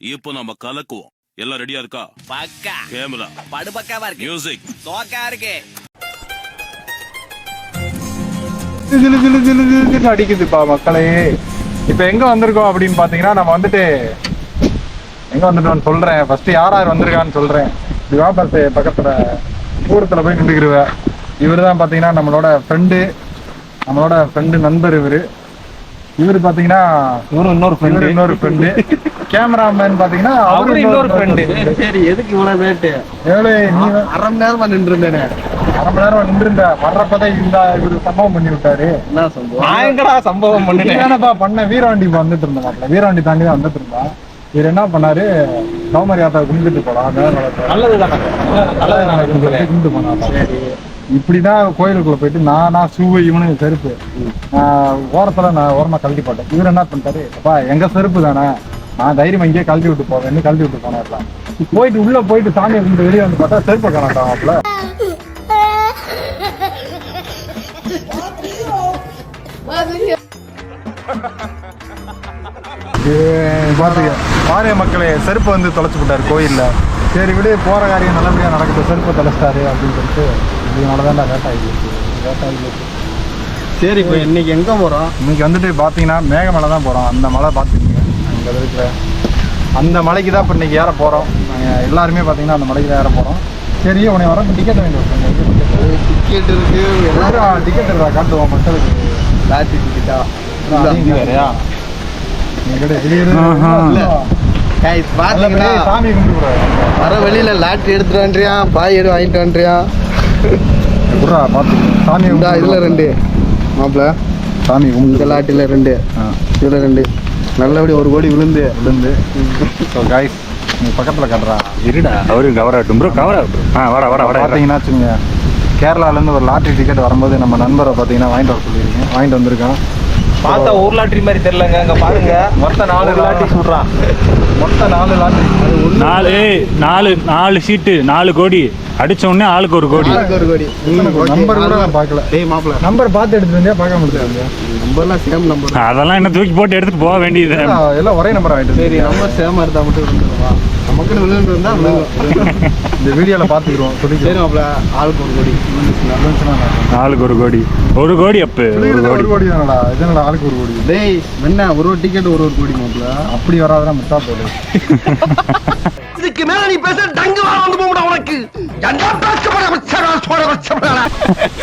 இப்போ நம்ம கலக்குவோம். எல்லாம் ரெடியா இருக்கா? பக்கா. கேமரா படுபக்காவா இருக்கு. மியூசிக் சோக்கா இருக்கு. ஜிலு ஜிலு ஜிலு ஜிலு ஜிலுன்னு அடிக்குதுப்பா மக்களே. இப்போ எங்க வந்திருக்கோம் அப்படின்னு பாத்தீங்கன்னா நம்ம வந்துட்டு எங்க வந்துட்டோம்னு சொல்றேன். ஃபர்ஸ்ட் யார் யார் வந்திருக்கான்னு சொல்றேன். விவாபரத்து பக்கத்துல தூரத்துல போய் நின்றுக்கிருவ இவரு தான் பாத்தீங்கன்னா நம்மளோட ஃப்ரெண்டு நம்மளோட ஃப்ரெண்டு நண்பர் இவரு. இவரு பாத்தீங்கன்னா இவரும் இன்னொரு இவரு ஃப்ரெண்டு இன்னொரு ஃப்ரெண்டு கேமராமேன் பாத்தீங்கன்னா அவரும் இன்னொரு ஃப்ரெண்டு சரி எதுக்கு இவ்வளவு ரேட்டு ஏழை நீ அரை மணி நேரமா நின்று இருந்தேனே அரை மணி நேரம் நின்றுருந்த வர்றப்பதான் இந்த இவரு சம்பவம் பண்ணி விட்டாரு. என்ன சம்பவம்? எங்கடா சம்பவம் பண்ணினேன் என்னப்பா பண்ண? வீராண்டி வந்துட்டு இருந்த மாப்பிள்ள வீராண்டி தாண்டி தான் வந்துட்டு இருந்தா இவர் என்ன பண்ணாரு? கௌமரி யாத்திரை கும்பிட்டு போலாம் நல்லது தானே நல்லது தானே கும்பிட்டு போனா இப்படிதான் கோயிலுக்குள்ள போயிட்டு நானா சூவை இவனு செருப்பு. ஓரத்துல நான் ஓரமா கழட்டி போட்டேன். இவர் என்ன பண்ணிட்டாரு அப்பா எங்க செருப்பு தானே? நான் தைரியம் இங்கேயே கழட்டி விட்டு போவேன் கழட்டி விட்டு போனேன் போயிட்டு உள்ள போயிட்டு சாமியை கும்பிட்டு வெளியே வந்து பார்த்தா செருப்பை காணட்டான் அப்பல பாத்துக்க. பாரிய மக்களே செருப்பை வந்து தொலைச்சு விட்டாரு கோயில்ல. சரி விடு போற காரியம் நல்லபடியா நடக்குது செருப்பை தொலைச்சிட்டாரு அப்படின்னு சொல்லிட்டு இதனால தான் லேட் ஆகிடுச்சு லேட் ஆகிடுச்சு சரி இப்போ இன்னைக்கு எங்க போறோம்? இன்னைக்கு வந்துட்டு பார்த்தீங்கன்னா மேகமலை தான் போகிறோம் அந்த மலை பார்த்துக்கோங்க அங்கே இருக்கிற அந்த மலைக்கு தான் இப்போ இன்னைக்கு ஏற போகிறோம் எல்லாருமே பார்த்தீங்கன்னா அந்த மலைக்கு தான் ஏற போகிறோம் சரி உன்னை வர டிக்கெட் வாங்கி டிக்கெட் இருக்கு. எல்லாரும் டிக்கெட் காட்டுவோம் மக்களுக்கு. லாட்ரி டிக்கெட்டா வேறையா? சாமி கும்பிட்டு வர வெளியில லாட்ரி எடுத்துட்டு வந்துறியான் பாய் எடு வாங்கிட்டு வந்துறியான் விட்றா பார்த்து சாமி இந்த இதுல ரெண்டு. மாப்பிள. சாமி இந்த லாட்டில ரெண்டு. ஆ. இதுல ரெண்டு. நல்லபடி ஒரு கோடி விழுந்து. விழுந்து. ஸோ காய்ஸ் நீ பக்கத்தில் கட்டுறா. இருடா. அவரு கவர் ஆகட்டும் ப்ரோ கவர் ஆகட்டும். ஆ வாடா வாடா வாடா பார்த்தீங்கன்னா வச்சுங்க. கேரளாலேருந்து ஒரு லாட்ரி டிக்கெட் வரும்போது நம்ம நண்பரை பார்த்தீங்கன்னா வாங்கிட்டு வர சொல்லியிருக்கேன். வாங்கிட்டு வந்திருக்கோம் பார்த்தா ஊர் லாட்ரி மாதிரி தெரியலங்க. அங்க பாருங்க. மொத்த நாலு லாட்ரி சொல்றான். மொத்த நாலு லாட்ரி நாலு நாலு நாலு சீட்டு நாலு கோடி. அடிச்ச உடனே ஆளுக்கு ஒரு கோடி. ஆளுக்கு ஒரு கோடி. நம்பர் கூட? நான் பார்க்கல. டேய் நம்பர் பார்த்து எடுத்துட்டு வந்தியா? பார்க்க முடியாது நம்பர்லாம் சேம் நம்பர் அதெல்லாம் என்ன தூக்கி போட்டு எடுத்துட்டு போக வேண்டியது. எல்லாம் ஒரே நம்பர் வாங்கிட்டு சரி சரி நம்பர் சேமா இருந்தா மட்டும் இருந்துருவா நமக்குன்னு விழுந்து இருந்தா விழுகும் இந்த வீடியோவில் பார்த்துக்கிறோம். ஆளுக்கு ஒரு கோடி. ஆளுக்கு ஒரு கோடி. ஒரு கோடி அப்பு ஒரு கோடி. கோடி தானடா? ஆளுக்கு ஒரு கோடி? டேய் என்ன ஒரு ஒரு டிக்கெட் ஒரு ஒரு கோடி மாப்பிள? அப்படி வராதுடா முட்டா போடு. இதுக்கு மேல நீ பேச டங்கு வா வந்து போடா உனக்கு. என்ன பேசப்பட வச்சடா சோட வச்சடா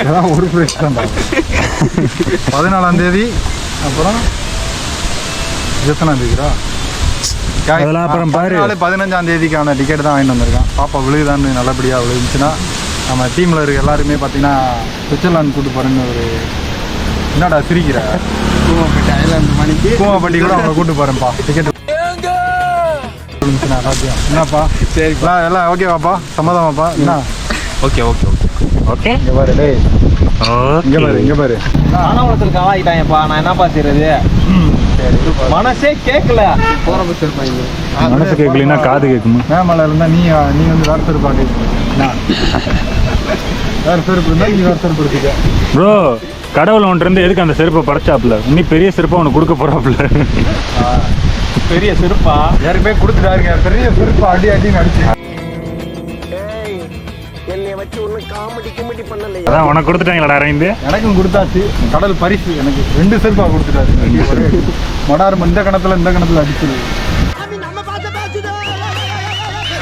அதான் ஒரு பிரைஸ் தான்டா பதினாலாம் தேதி அப்புறம் எத்தனாம் தேதிடா? அதெல்லாம் அப்புறம் பாரு. பதினஞ்சாம் தேதிக்கான டிக்கெட் தான் வாங்கிட்டு வந்திருக்கான். பாப்பா விழுகுதான்னு நல்லபடியாக விழுந்துச்சுன்னா நம்ம டீமில் இருக்க எல்லாருமே பார்த்தீங்கன்னா சுவிட்சர்லாந்து கூட்டு போகிறேன்னு ஒரு என்னடா சிரிக்கிற? கூவப்பட்டு ஐலாந்து மணிக்கு. கூமாப்பட்டி கூட அவங்கள கூட்டு போகிறேன்ப்பா டிக்கெட் எல்லாத்தையும் என்னப்பா? சரி எல்லாம் ஓகேவாப்பா சம்மதமாப்பா? என்ன? Okay okay okay. ஓகே. இங்கே பாரு டேய். இங்கே பாரு இங்கே பாரு. ஆனவளத்தில் கவாயிட்டாங்கப்பா நான் என்னப்பா செய்யறது மனசே கேட்கல போற பஸ் இருப்பாங்க மனசு கேட்கலன்னா காது கேட்குமா மேமலை இருந்தால் நீ நீ வந்து வேறு செருப்பு வேறு செருப்பு இருந்தால் நீ வேறு செருப்பு எடுத்துக்க. ப்ரோ கடவுள் ஒன்று இருந்து எதுக்கு அந்த செருப்பை படைச்சாப்புல? இன்னும் பெரிய செருப்பை அவனுக்கு கொடுக்க போறாப்புல? பெரிய செருப்பா? யாருக்குமே கொடுத்துட்டாருங்க பெரிய செருப்பு அடி அடின்னு அடிச்சு. பண்ணல அதான் உனக்கு கொடுத்துட்டாங்களா அரவிந்து. எனக்கும் கொடுத்தாச்சு. கடல் பரிசு எனக்கு ரெண்டு செருப்பா கொடுத்துட்டாரு. மடாரம் இந்த கணத்துல இந்த கணத்துல அடிச்சது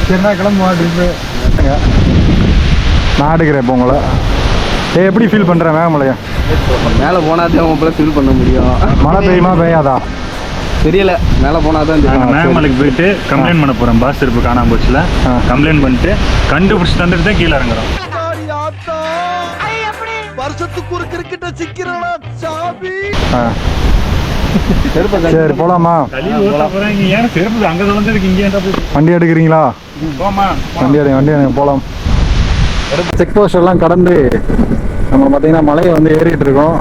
சரிண்ணா கிளம்புவா நான் எடுக்கிறேன் இப்போ உங்களை. ஏ எப்படி ஃபீல் பண்ணுறேன் மேகமலையா மேல போனாதான் உங்களை ஃபீல் பண்ண முடியும். மழை பெய்யுமா பெய்யாதா? தெரியல. மேல போனாதான் மேகமலைக்கு போயிட்டு கம்ப்ளைண்ட் பண்ண போறோம் பாஸ் செருப்பு காணாம போச்சுல. கம்ப்ளைண்ட் பண்ணிட்டு கண்டுபிடிச்சு தந்துட்டு தான் கீழே இறங்குறோம். அங்க தொலைஞ்சதுக்கு இங்கே என்ன போய் வண்டி எடுக்கிறீங்களா? வண்டி எடு வண்டி எடுங்க போகலாம் செக் போஸ்ட் எல்லாம் கடந்து நம்ம பார்த்தீங்கன்னா மலையை வந்து ஏறிட்டு இருக்கோம்.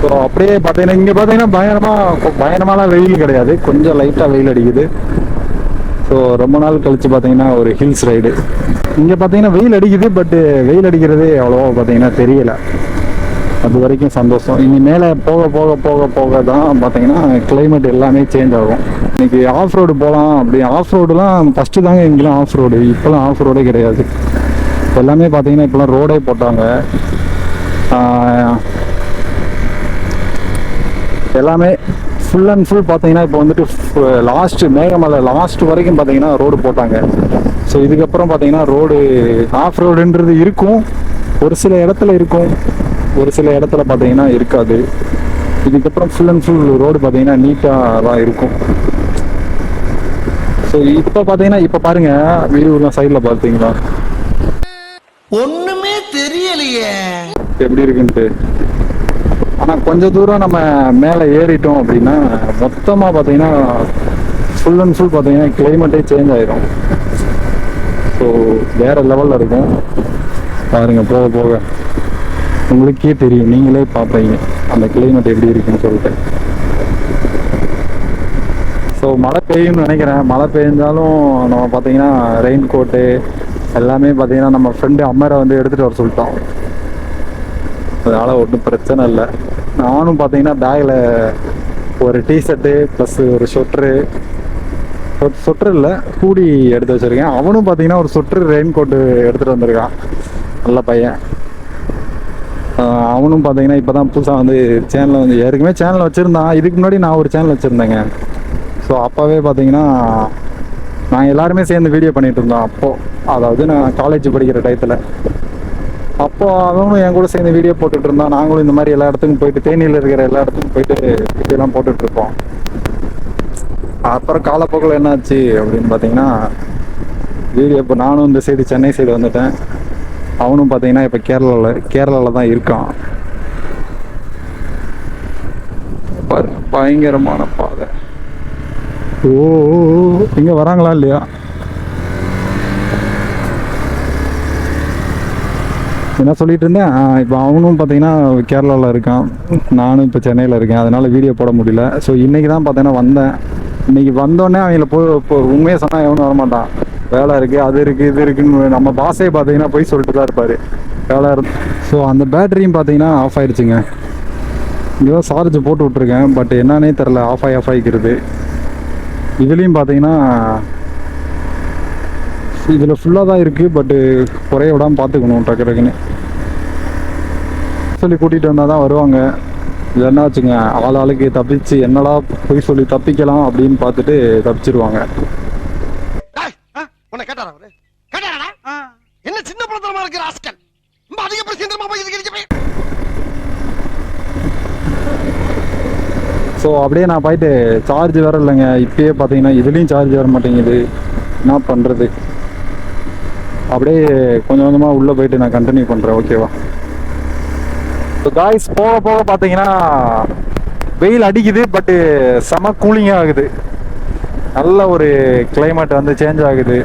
ஸோ அப்படியே பார்த்தீங்கன்னா இங்கே பார்த்தீங்கன்னா பயங்கரமாக பயங்கரமான வெயில் கிடையாது. கொஞ்சம் லைட்டாக வெயில் அடிக்குது. ஸோ ரொம்ப நாள் கழிச்சு பார்த்தீங்கன்னா ஒரு ஹில்ஸ் ரைடு இங்கே பார்த்தீங்கன்னா வெயில் அடிக்குது பட்டு வெயில் அடிக்கிறது அவ்வளோவா பார்த்தீங்கன்னா தெரியல. அது வரைக்கும் சந்தோஷம். இனி மேலே போக போக போக போக தான் பார்த்தீங்கன்னா கிளைமேட் எல்லாமே சேஞ்ச் ஆகும். இன்னைக்கு ஆஃப் ரோடு போகலாம் அப்படி. ஆஃப் ரோடுலாம் ஃபஸ்ட்டு தாங்க இங்கெல்லாம் ஆஃப் ரோடு இப்போலாம் ஆஃப் ரோடே கிடையாது. எல்லாமே பார்த்தீங்கன்னா இப்போலாம் ரோடே போட்டாங்க. எல்லாமே ஃபுல் அண்ட் ஃபுல் பார்த்தீங்கன்னா இப்போ வந்துட்டு லாஸ்ட் மேகமலை லாஸ்ட் வரைக்கும் பார்த்தீங்கன்னா ரோடு போட்டாங்க. ஸோ இதுக்கப்புறம் பார்த்தீங்கன்னா ரோடு ஆஃப் ரோடுன்றது இருக்கும். ஒரு சில இடத்துல இருக்கும். ஒரு சில இடத்துல பார்த்தீங்கன்னா இருக்காது. இதுக்கப்புறம் ஃபுல் அண்ட் ஃபுல் ரோடு பார்த்தீங்கன்னா நீட்டாக தான் இருக்கும். ஸோ இப்போ பார்த்தீங்கன்னா இப்போ பாருங்க வியூலாம் சைடில் பார்த்தீங்களா ஒண்ணுமே தெரியலையே. எப்படி இருக்குன்ட்டு? ஆனால் கொஞ்சம் தூரம் நம்ம மேலே ஏறிட்டோம் அப்படின்னா மொத்தமாக பார்த்தீங்கன்னா ஃபுல் அண்ட் ஃபுல் பார்த்தீங்கன்னா கிளைமேட்டே சேஞ்ச் ஆயிரும். ஸோ வேற லெவலில் இருக்கும். பாருங்க போக போக. உங்களுக்கே தெரியும். நீங்களே பார்ப்பீங்க. அந்த கிளைமேட் எப்படி இருக்குன்னு சொல்லிட்டு. ஸோ மழை பெய்யும்னு நினைக்கிறேன். மழை பெய்ஞ்சாலும் நம்ம பார்த்தீங்கன்னா ரெயின் கோட்டு எல்லாமே பார்த்தீங்கன்னா நம்ம ஃப்ரெண்டு அம்மரை வந்து எடுத்துகிட்டு வர சொல்லிட்டோம் அதனால் ஒன்றும் பிரச்சனை இல்லை. நானும் பார்த்தீங்கன்னா பேக்கில் ஒரு டிஷர்ட்டு ப்ளஸ் ஒரு ஸ்வெட்ரு ஸ்வெட்ரு இல்லை கூடி எடுத்து வச்சிருக்கேன். அவனும் பார்த்தீங்கன்னா ஒரு ஸ்வெட்ரு ரெயின் கோட்டு எடுத்துகிட்டு வந்திருக்கான். நல்ல பையன். அவனும் பார்த்தீங்கன்னா இப்போ தான் புதுசாக வந்து சேனலில் வந்து ஏற்கனவே சேனல் வச்சுருந்தான். இதுக்கு முன்னாடி நான் ஒரு சேனல் வச்சுருந்தேங்க. ஸோ அப்போவே பார்த்தீங்கன்னா நான் எல்லாருமே சேர்ந்து வீடியோ பண்ணிட்டு இருந்தோம் அப்போது அதாவது நான் காலேஜ் படிக்கிற டயத்தில் அப்போ அவனும் என் கூட சேர்ந்து வீடியோ போட்டுட்டு இருந்தான் நாங்களும் இந்த மாதிரி எல்லா இடத்துக்கும் போயிட்டு தேனியில் இருக்கிற எல்லா இடத்துக்கும் போயிட்டு வீடியோலாம் போட்டுட்டு அப்புறம் காலப்போக்கில் என்னாச்சு அப்படின்னு பார்த்தீங்கன்னா வீடியோ இப்போ நானும் இந்த சைடு சென்னை சைடு வந்துட்டேன். அவனும் பார்த்தீங்கன்னா இப்போ கேரளாவில் கேரளாவில் தான் இருக்கான். பாரு, பயங்கரமான பாதை. ஓ இங்கே வராங்களா இல்லையா? என்ன சொல்லிட்டு இருந்தேன்? இப்போ அவனும் பார்த்தீங்கன்னா கேரளாவில் இருக்கான். நானும் இப்போ சென்னையில் இருக்கேன். அதனால வீடியோ போட முடியல. ஸோ இன்னைக்கு தான் பார்த்தீங்கன்னா வந்தேன். இன்னைக்கு வந்தோடனே அவங்கள போய் இப்போ உண்மையை சொன்னால் எவனும் வரமாட்டான். வேலை இருக்குது அது இருக்குது இது இருக்குன்னு நம்ம பாஸே பார்த்தீங்கன்னா போய் சொல்லிட்டு தான் இருப்பார். வேலை ஸோ அந்த பேட்டரியும் பார்த்தீங்கன்னா ஆஃப் ஆயிடுச்சுங்க. இங்கே சார்ஜ் போட்டு விட்ருக்கேன் பட் என்னன்னே தெரில ஆஃப் ஆகி ஆஃப் ஆகிக்கிறது இதுலேயும் பார்த்தீங்கன்னா இதில் ஃபுல்லாக தான் இருக்குது பட்டு குறைய விடாமல் பார்த்துக்கணும் டக்கு டக்குன்னு. சொல்லி கூட்டிகிட்டு வந்தால் தான் வருவாங்க. இல்லைன்னா வச்சுங்க ஆள் ஆளுக்கு தப்பிச்சு என்னடா போய் சொல்லி தப்பிக்கலாம் அப்படின்னு பார்த்துட்டு தப்பிச்சிருவாங்க உன்னை கேட்டாரா அவரு கேட்டாரா என்ன சின்ன பழத்தனமா இருக்கிற ஆஸ்கல் ரொம்ப அதிக பிரச்சனை போய் இதுக்கு போய் ஸோ அப்படியே நான் போயிட்டு சார்ஜ் வேற இல்லைங்க. இப்பயே பார்த்தீங்கன்னா இதுலேயும் சார்ஜ் வர மாட்டேங்குது. என்ன பண்ணுறது அப்படியே கொஞ்சம் கொஞ்சமாக உள்ளே போயிட்டு நான் கண்டினியூ பண்ணுறேன் ஓகேவா ஸோ காய்ஸ் போக போக பார்த்தீங்கன்னா வெயில் அடிக்குது பட்டு செம கூலிங் ஆகுது. நல்ல ஒரு கிளைமேட் வந்து சேஞ்ச் ஆகுது.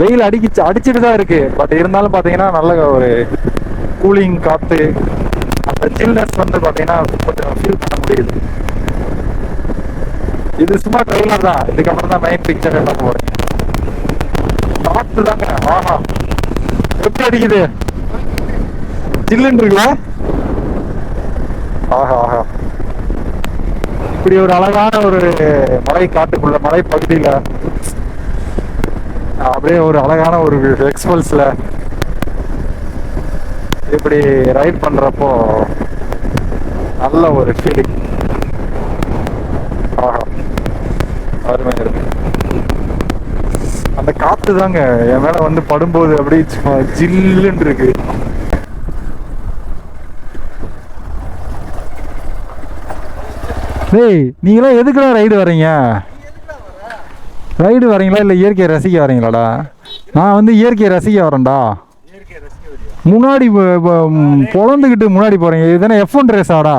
வெயில் அடிக்கிச்சு அடிச்சுட்டு தான் இருக்கு. பட் இருந்தாலும் பார்த்தீங்கன்னா நல்ல ஒரு கூலிங் காற்று அந்த சில்னஸ் வந்து பார்த்தீங்கன்னா கொஞ்சம் ஃபீல் பண்ண முடியுது. இது சும்மா ட்ரெயிலர் தான். இதுக்கப்புறம் தான் மெயின் பிக்சர் எல்லாம் போறேன் காற்று தாங்க. ஆஹா. எப்படி அடிக்குது? சில்லுன்னு இருக்குல்ல ஆஹா ஆஹா. இப்படி ஒரு அழகான ஒரு மலை காட்டுக்குள்ள மலை பகுதியில அப்படியே ஒரு அழகான ஒரு எக்ஸ்பல்ஸ்ல இப்படி ரைட் பண்றப்போ நல்ல ஒரு ஃபீலிங் ஆஹா அருமையாக இருக்கு. அந்த காற்று தாங்க என் மேலே வந்து படும்போது அப்படியே ஜில்லுன்னு இருக்கு. டேய் நீங்களாம் எதுக்குடா ரைடு வரீங்க ரைடு வரீங்களா இல்லை இயற்கையை ரசிக்க வரீங்களாடா நான் வந்து இயற்கையை ரசிக்க வரேன்டா முன்னாடி பிறந்துக்கிட்டு பொழந்துக்கிட்டு முன்னாடி போகிறீங்க இதுதானே எஃப் ஒன் ரேஸாடா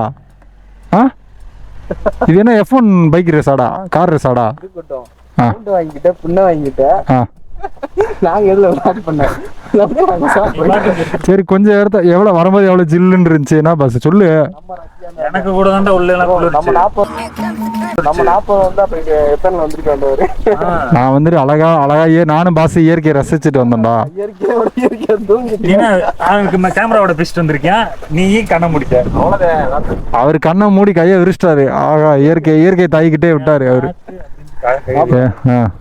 ஆ? இது என்ன எஃப் ஒன் பைக் ரேஸாடா கார் ரேஸாடா வாங்கிட்ட புண்ணை வாங்கிட்ட சரி கொஞ்சம் இடத்த எவ்வளவு வரும்போது எவ்வளவு ஜில்லுன்னு இருந்துச்சு? என்ன பஸ்? சொல்லு. எனக்கு கூட தான்டா உள்ள நம்ம. நாற்பது நம்ம நாற்பது வந்து அப்ப இங்க எத்தனை வந்திருக்க நான் வந்துட்டு அழகா அழகா ஏ நானும் பாஸ் இயற்கையை ரசிச்சுட்டு வந்தேன்டா. இயற்கையோட இயற்கையை அவனுக்கு கேமராவோட பிடிச்சிட்டு வந்திருக்கேன் நீ கண்ண அவ்வளவுதான். அவர் கண்ணை மூடி கையை விரிச்சிட்டாரு. ஆகா இயற்கை இயற்கை தாய்கிட்டே விட்டாரு அவரு.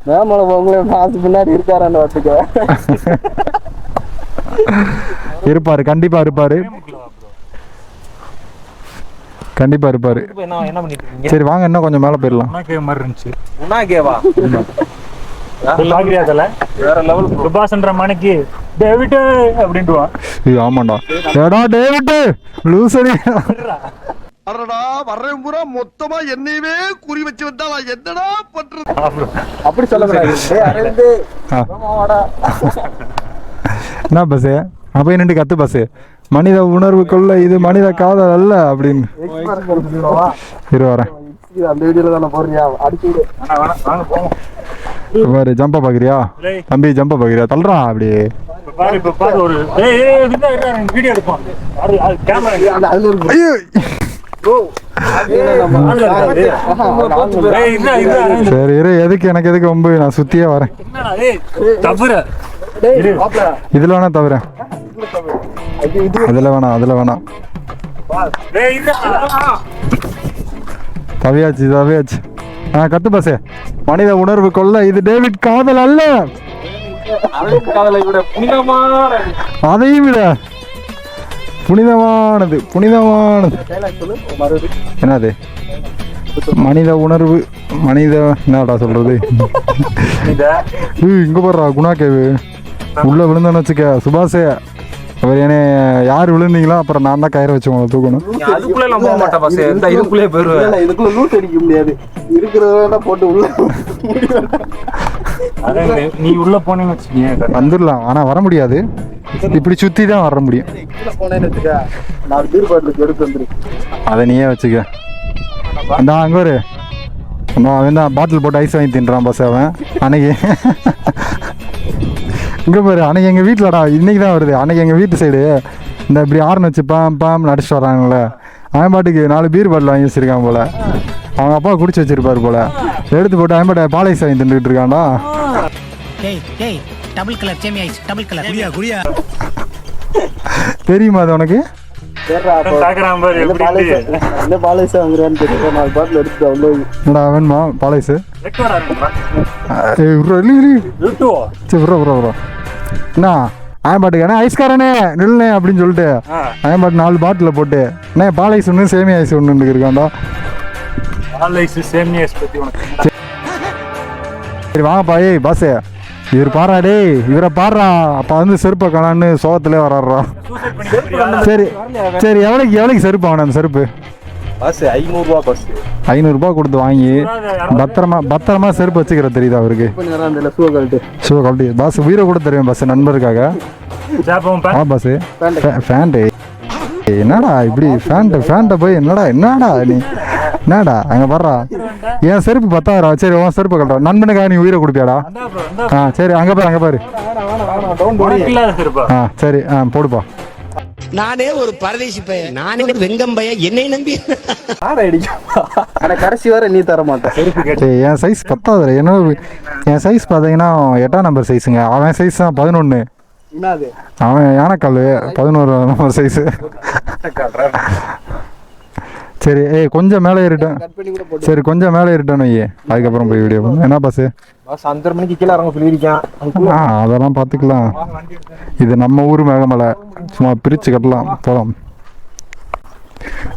மேமல உங்களே மாசு பின்னாடி இருக்காரான்னு பார்த்துக்க. இருப்பாரு கண்டிப்பா இருப்பாரு. கண்டிப்பா இருப்பாரு. என்ன என்ன பண்ணிட்டு இருக்கீங்க சரி வாங்க இன்னும் கொஞ்சம் மேல போயிடலாம். உனக்கு மாதிரி இருந்துச்சு. உன்னா கேவா பாக்குறியா அதில் வேற லெவல் சுபாஷ்ன்ற மணிக்கு டேவிட் அப்படின்ட்டுவான் ஆமாண்டா. ஏடா டேவிட் லூசடி அடடா வர்றேன் பூரா மொத்தமா என்னையவே குறி வச்சு வந்தா என்னடா பண்றது? அப்படி சொல்ல என்ன பஸ் அப்ப நின்று கத்து பஸ் மனித உணர்வு கொள்ள இது மனித காதல் அல்ல அப்படின்னு. இரு வரேன். பாரு ஜம்ப பாக்குறியா? தம்பி ஜம்ப பாக்குறியா? தள்ளுறான் அப்படி. சரி இரு. எதுக்கு எனக்கு எதுக்கு ஒம்பு நான் சுத்தியே வரேன். இதுல வேணா தவிர அதுல வேணாம் அதுல வேணாம். தவியாச்சு தவியாச்சு. ஆ கத்து பஸ் மனித உணர்வு கொள்ள இது டேவிட் காதல் அல்ல. அதையும் விட புனிதமானது புனிதமானது. என்னது? மனித உணர்வு மனித என்னடா சொல்றது? இங்க போடுறா குணா கேவு உள்ள விழுந்தோன்னு வச்சுக்க சுபாஷே. அவர் என்ன யார் விழுந்தீங்களோ அப்புறம் நான் தான் கயிறை வச்சு உங்களை தூக்கணும். அதுக்குள்ள எல்லாம் போக மாட்டேன் பஸ் இந்த இதுக்குள்ளே போயிருவேன் இதுக்குள்ள லூட் அடிக்க முடியாது. இருக்கிறத போட்டு உள்ள நீ- உள்ள போனேன்னு வச்சுக்கீங்க வந்துடலாம் ஆனா வர முடியாது. இப்படி சுத்தி தான் வர முடியும். போனேன்னு வச்சுக்க நாலு பீர் பாட்டிலுக்கு எடுத்து வந்துரு. அதை நீயே வச்சுக்க. அந்த அங்க ஒரு அவன் தான் பாட்டில் போட்டு ஐஸ் வாங்கி தின்றான் பஸ் அவன். அன்னைக்கு. இங்க பாரு அன்னைக்கு எங்க வீட்டுலடா இன்னைக்கு தான் வருது. அன்னைக்கு எங்க வீட்டு சைடு இந்த இப்படி ஆறுன்னு வச்சு பாம் பாம் அடிச்சுட்டு வராங்கல்ல. அவன் பாட்டுக்கு நாலு பீர் பாட்டில் வாங்கி வச்சிருக்கான் போல. அவங்க அப்பா குடிச்சு வச்சிருப்பாரு போல. எடுத்து போட்டு அவன் பாட்டு பால் ஐஸ் வாங்கி தின்னுட்டு இருக்கான்டா. டேய் டேய் டபுள் கலர் சேமி ஐஸ் டபுள் கலர் குடியா குடியா. தெரியுமா அது உனக்கு? பாலேசா. என்ன என்ன அவன் பாட்டுக்கு ஐஸ்காரனே நில்லுண்ணே அப்படின்னு சொல்லிட்டு. அவன் பாட்டு நாலு பாட்டில் போட்டு அண்ணே பால் ஐஸ் ஒன்று சேமி ஐஸ் ஒன்று இருக்காண்டா பால் ஐஸ், சேமியா ஐஸ் பத்தி உனக்கு என்ன? சரி வாங்கப்பா ஏய் பாசே இவர் பாரா டேய் இவரை பாடுறா அப்போ வந்து செருப்பை காணான்னு சோகத்திலே வராடுறா Suicide பண்ணிக்க போறியா? சரி சரி எவ்வளோக்கு எவ்வளோக்கு செருப்பு வாங்கின அந்த செருப்பு பஸ் ஐநூறுரூவா பஸ். ஐநூறுரூபா கொடுத்து வாங்கி பத்திரமா பத்திரமா செருப்பு வச்சுக்கிற தெரியுதா அவருக்கு? ஷோ கழட்டி. பாஸ் உயிரை கூட தெரியும் பாஸ் நண்பருக்காக. ஜாப்பம் ஆ பா- பாஸ். ஃபேண்ட்டு. என்னடா இப்படி ஃபேண்ட்டு ஃபேண்ட்டை போய் என்னடா என்னடா நீ? என்னடா அங்கே பாடுறா என் செருப்பு பத்தாயிரம் சரி உன் செருப்பு கட்டுறா நண்பனுக்காக நீ உயிரை கொடுப்பியாடா. ஆ சரி அங்கே பாரு அங்கே பாரு? ஆ சரி ஆ போடுப்பா. நானே ஒரு பரதேசி பையன். நானே ஒரு வெங்கம் பையன். என்னை நம்பி. ஆனால் கடைசி வரை நீ தர மாட்டேன் என் சைஸ் பத்தாது என்னோட என் சைஸ் பார்த்தீங்கன்னா எட்டாம் நம்பர் சைஸுங்க அவன் சைஸ் தான் பதினொன்று என்னது? அவன் யானைக்கால். பதினோரு நம்பர் சைஸு சரி ஏய் கொஞ்சம் மேலே ஏறிட்டேன். கட் பண்ணி கூட போட்டு. சரி கொஞ்சம் மேலே ஏறிட்டேன்னு வையே அதுக்கப்புறம் போய் வீடியோ பண்ணு. என்ன பாஸு பஸ் அஞ்சரை மணிக்கு கீழே இறங்க சொல்லியிருக்கேன். ஆ அதெல்லாம் பார்த்துக்கலாம். இது நம்ம ஊர் மேகமலை சும்மா பிரித்து கட்டலாம். போகலாம்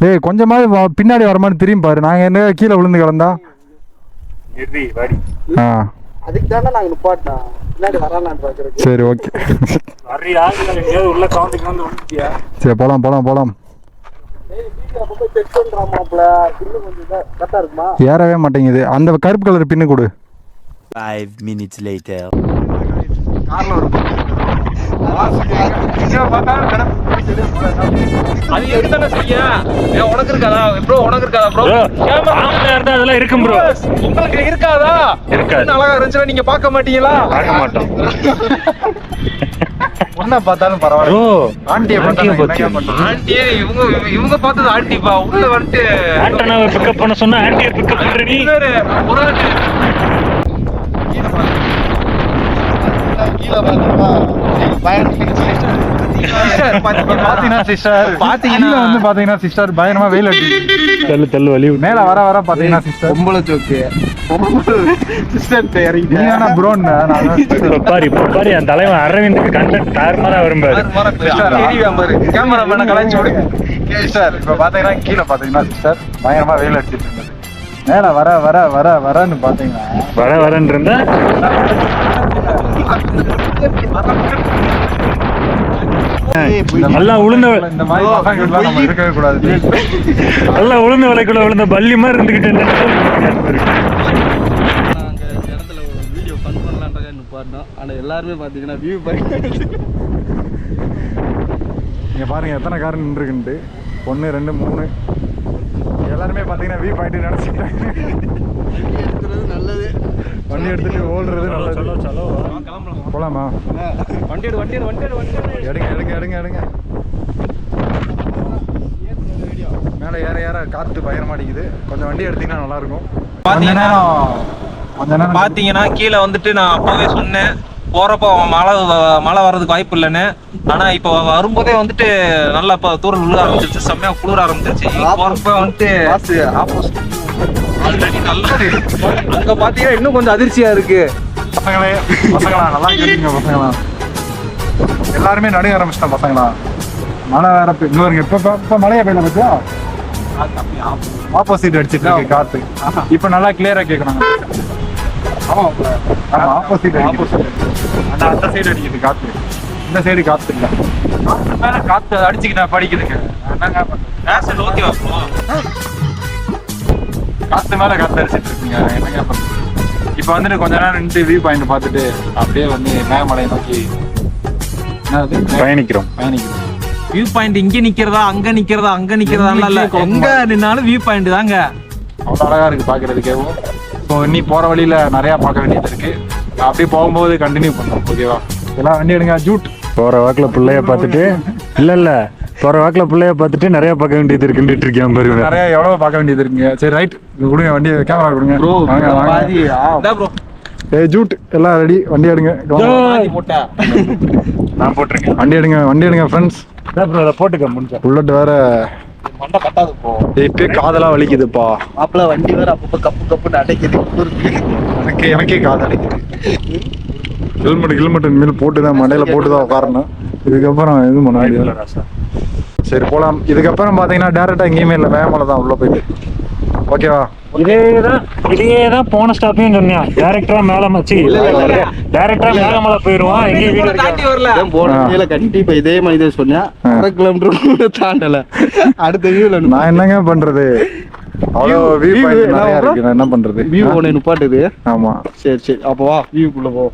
டேய் கொஞ்சமாவது பின்னாடி வர மாதிரி திரும்பி பாரு. நாங்கள் என்ன கீழே விழுந்து கிடந்தா. ஆ. அதுக்கு தானே நாங்கள் சரி ஓகே? சரி போகலாம் போகலாம் போகலாம் ஏறவே மாட்டேங்குது. அந்த கருப்பு கலர் பின்னு கொடு. Five minutes later. காரில் ஒரு அது எதுக்கு தானே செய்ய? ஏன் உனக்கு இருக்காதா? ப்ரோ உனக்கு இருக்காதா ப்ரோ அதெல்லாம் இருக்கும் ப்ரோ உங்களுக்கு இருக்காதா? இருக்காது. அழகா இருந்துச்சுன்னா நீங்க பார்க்க மாட்டீங்களா? பார்க்க மாட்டோம். ஒன்ன பார்த்தாலும் பரவாயில்ல. ப்ரோ ஆண்டியை ஆண்டியை பார்த்தா? ஆண்டியே இவங்க இவங்க பார்த்தது ஆண்டிப்பா? உள்ள வந்துட்டு ஆண்டனாவை பிக்கப் பண்ண சொன்னா ஆண்டியை பிக்கப் பண்ற நீ. ஒரு பாத்தீங்களா? பாத்தீங்கன்னா சிஸ்டர். பாத்தீங்கன்னா- வந்து பாத்தீங்கன்னா சிஸ்டர். பயங்கரமா வெயில் அடிக்குது. தள்ளு தள்ளு வலி மேல வர வர பாத்தீங்கன்னா சிஸ்டர். பொம்பளை சோக்கு என் தலைவன் அரவிந்துக்கு கண்டென்ட் தாறுமாறா வரும் பாரு கேமரா மேன கலாய்ச்சி விடுங்க சிஸ்டர் இப்ப பாத்தீங்கன்னா கீழே பாத்தீங்கன்னா சிஸ்டர் பயங்கரமா வெயில் அடிச்சிட்டு இருந்தது மேல வர வர வர வரன்னு பாத்தீங்கன்னா வர வரன்னு இருந்தா நல்லா உளுந்த இந்த மாதிரி பசங்க எல்லாம் நம்ம இருக்கவே கூடாது நல்லா உளுந்த விலைக்குள்ள விழுந்த பல்லி மாதிரி இருந்துகிட்டு நிப்பாட்டினோம் ஆனால் எல்லாருமே பார்த்தீங்கன்னா வியூ பாயிண்ட் இங்க பாருங்க எத்தனை கார் நின்றுக்குன்ட்டு. ஒன்று ரெண்டு மூணு. எல்லாருமே பாத்தீங்கன்னா வியூ பாயிண்ட் நினைச்சிட்டாங்க எடுக்கிறது நல்லது வண்டி எடுத்துட்டு ஓடுறது நல்லது. போலாமா? வண்டி எடு வண்டி எடு வண்டி எடு வண்டி எடு. எடுங்க எடுங்க எடுங்க எடுங்க. மேலே ஏற ஏற காத்து பயங்கரமா அடிக்குது. கொஞ்சம் வண்டி எடுத்தீங்கன்னா நல்லா இருக்கும் கொஞ்ச நேரம் கொஞ்ச நேரம். பாத்தீங்கன்னா கீழே வந்துட்டு நான் அப்பவே சொன்னேன். போறப்போ மழை வ- மழை வர்றதுக்கு வாய்ப்பு இல்லைன்னு. ஆனா இப்போ வரும்போதே வந்துட்டு நல்லா இப்போ தூரல் விழுக ஆரம்பிச்சிருச்சு. செம்மையா குளிர ஆரம்பிச்சிருச்சு. போறப்ப வந்துட்டு ஆப்போசிட் நல்லா அங்க பாத்தீங்கன்னா இன்னும் கொஞ்சம் அதிர்ச்சியா இருக்கு. பசங்களே பசங்களா நல்லா கேட்டீங்க பசங்களா. எல்லாருமே நடுங்க ஆரம்பிச்சிட்டோம் பசங்களா. மழை வேற பாருங்க இப்ப இப்ப- மழையா பெய்யல பத்தியா? ஆப்போசிட் அடிச்சிட்டு இருக்கு காத்து. இப்ப நல்லா கிளியரா கேக்குறாங்க. ஆமா ஆமா ஆப்போசிட் ஆப்போசிட் அந்த அந்த சைடு அடிக்குது காத்து. இந்த சைடு காத்து இல்ல. காத்து மேல காத்து அடிச்சுக்கிட்டா படிக்குதுங்க. என்னங்க பண்றது? ஓகேவா காத்து மேல காத்து அடிச்சிட்டு இருக்கீங்க. என்னங்க பண்றது? இப்போ வந்துட்டு கொஞ்ச நேரம் நின்று வியூ பாயிண்ட் பார்த்துட்டு அப்படியே வந்து மேகமலை நோக்கி பயணிக்கிறோம். பயணிக்கிறோம். வியூ பாயிண்ட் இங்க நிக்கிறதா அங்க நிக்கிறதா அங்க நிக்கிறதா இல்ல. எங்க நின்னாலும் வியூ பாயிண்ட் தாங்க. அவ்வளோ அழகா இருக்கு பாக்குறதுக்கேவும் ஸோ இன்னி போற வழியில நிறைய பார்க்க வேண்டியது இருக்கு. அப்படியே போகும்போது கண்டினியூ பண்ணோம் ஓகேவா எல்லாம் வண்டி எடுங்க ஜூட். போற வாக்குல பிள்ளைய பார்த்துட்டு இல்ல இல்ல. போற வாக்குல பிள்ளைய பார்த்துட்டு நிறைய பார்க்க வேண்டியது இருக்குன்னு இருக்கேன் பாருங்க நிறைய எவ்வளவு பார்க்க வேண்டியது இருக்குங்க. சரி ரைட் கொடுங்க வண்டி கேமரா கொடுங்க. வாங்க வாங்க. இதா ப்ரோ ஏய் ஜூட் எல்லாம் ரெடி வண்டி எடுங்க நான் போட்டிருக்கேன். வண்டி எடுங்க வண்டி எடுங்க ஃப்ரெண்ட்ஸ் போட்டுக்க முடிஞ்சா. புல்லட் வேற மண்டை கட்டாது போ. இப்பயே காதெல்லாம் வலிக்குதுப்பா. மாப்பிள்ள வண்டி வேற அப்பப்போ கப்பு கப்புன்னு அடைக்குது. எனக்கு எனக்கே காது அடைக்குது ஹெல்மெட் ஹெல்மெட் இனிமேல் போட்டு தான் மண்டையில போட்டு தான் உட்காரணும் இதுக்கப்புறம் எதுவும் பண்ண முடியாது சரி. போலாம். இதுக்கப்புறம் பாத்தீங்கன்னா டேரக்டா எங்கேயுமே இல்லை. வேகமலை தான் உள்ள போயிட்டு. ஓகேவா? இதேதான் இதேதான் போன ஸ்டாப்பையும் சொன்னேன் டேரக்டரா மேல மச்சி. டேரக்டரா மேலமலை போயிருவான் எங்கேயும் வீடு தாண்டி. வரல. போன கண்டிப்பா இதே மாதிரி தான் சொன்னேன். அரை கிலோமீட்டர் தாண்டல. அடுத்த வியூல நான் என்னங்க பண்றது? அவ்வளோ வியூ பாயிண்ட் நிறைய இருக்கு. நான் என்ன பண்றது? வியூ உன்னை நிப்பாட்டுது. ஆமா. சரி சரி. அப்போ வா வியூக்குள்ள போ.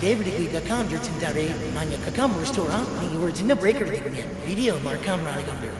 பார்த்தீங்கன்னா டேவிடுக்கு இங்கே காமிச்சிருந்தாரு நாங்கள் கக்காம ஸ்டோரா நீங்கள் ஒரு சின்ன பிரேக் எடுத்துக்கீங்க வீடியோ மறக்காம நாளைக்கு வந்துடும்